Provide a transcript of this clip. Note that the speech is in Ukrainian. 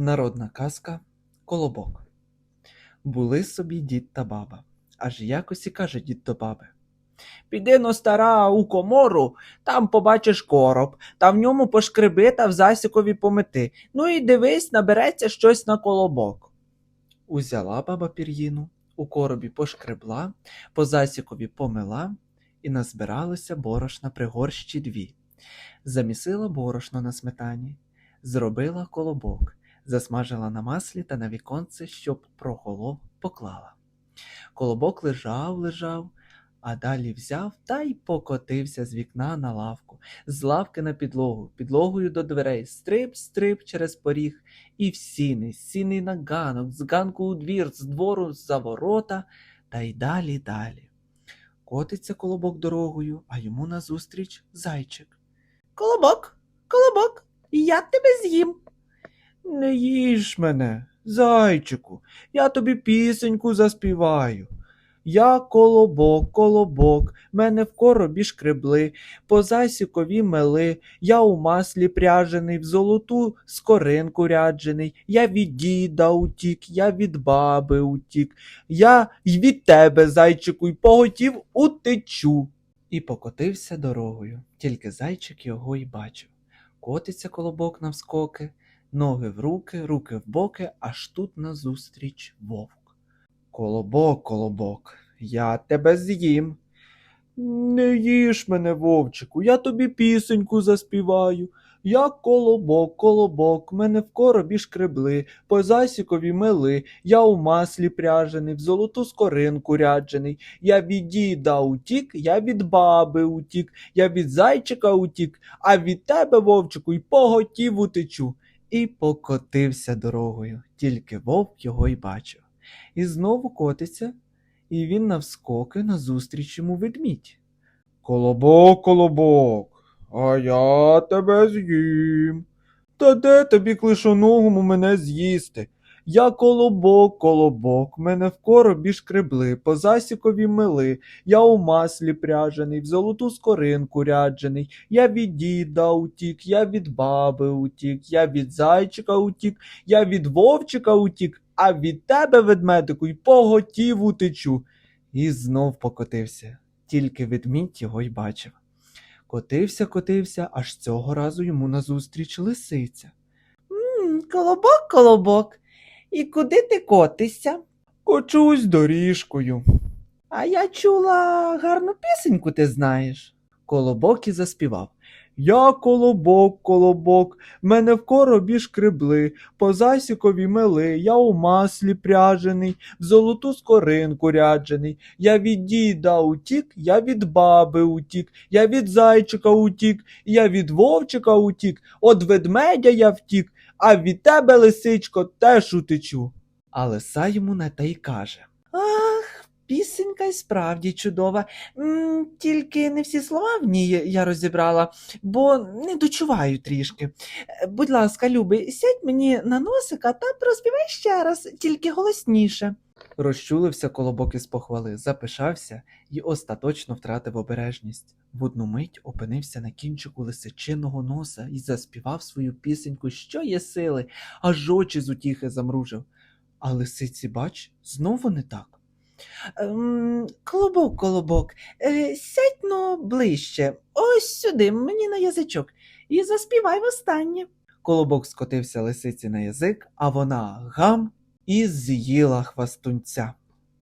Народна казка Колобок. Були собі дід та баба. Аж якось і каже дід до баби. Піди но стара у комору, там побачиш короб, та в ньому пошкреби та в засікові помети. Ну і дивись, набереться щось на колобок. Узяла баба пір'їну, у коробі пошкребла, по засікові помила, і назбиралося борошна при горщі дві. Замісила борошно на сметані, зробила колобок, засмажила на маслі та на віконце, щоб прохолов, поклала. Колобок лежав, лежав, а далі взяв та й покотився з вікна на лавку, з лавки на підлогу, підлогою до дверей, стрип, стрип через поріг, і в сіни, сіни на ганок, з ганку у двір, з двору за ворота, та й далі далі. Котиться колобок дорогою, а йому назустріч зайчик. Колобок, колобок, я тебе з'їм. Не їж мене, зайчику, я тобі пісеньку заспіваю. Я колобок, колобок, мене в коробі шкребли, по засікові мели, я у маслі пряжений, в золоту скоринку ряджений, я від діда утік, я від баби утік, я й від тебе, зайчику, й поготів утечу. І покотився дорогою, тільки зайчик його й бачив. Котиться колобок навскоки, ноги в руки, руки в боки, аж тут назустріч вовк. Колобок, колобок, я тебе з'їм. Не їж мене, вовчику, я тобі пісеньку заспіваю. Я колобок, колобок, мене в коробі шкребли, по засікові мели, я у маслі пряжений, в золоту скоринку ряджений. Я від діда утік, я від баби утік, я від зайчика утік, а від тебе, вовчику, й поготів утечу. І покотився дорогою, тільки вовк його й бачив. І знову котиться, і він навскоки назустріч йому ведмідь. Колобок, колобок, а я тебе з'їм. Та де тобі клишоногому мене з'їсти? Я колобок, колобок, мене в коробі шкребли, по засікові мили, я у маслі пряжений, в золоту скоринку ряджений, я від діда утік, я від баби утік, я від зайчика утік, я від вовчика утік, а від тебе, ведмедику, й поготів утечу. І знов покотився, тільки ведмідь його й бачив. Котився, котився, аж цього разу йому назустріч лисиця. М, колобок, колобок, і куди ти котишся? Кочусь доріжкою. А я чула гарну пісеньку ти знаєш. Колобок і заспівав. Я колобок, колобок, мене в коробі шкребли, по засікові мели, я у маслі пряжений, в золоту скоринку ряджений. Я від діда утік, я від баби утік, я від зайчика утік, я від вовчика утік, от ведмедя я втік, а від тебе, лисичко, теж утечу. А лиса йому на те й каже. Ах, пісенька й справді чудова. М, тільки не всі слова в ній я розібрала, бо не дочуваю трішки. Будь ласка, любий, сядь мені на носика та проспівай ще раз, тільки голосніше. Розчулився колобок із похвали, запишався і остаточно втратив обережність. В одну мить опинився на кінчику лисичиного носа і заспівав свою пісеньку, що є сили, аж очі з утіхи замружив. А лисиці, бач, знову не так. Ем, колобок, колобок, е, сядь но ближче, ось сюди, мені на язичок, і заспівай востаннє. Колобок скотився лисиці на язик, а вона гам і з'їла хвастунця.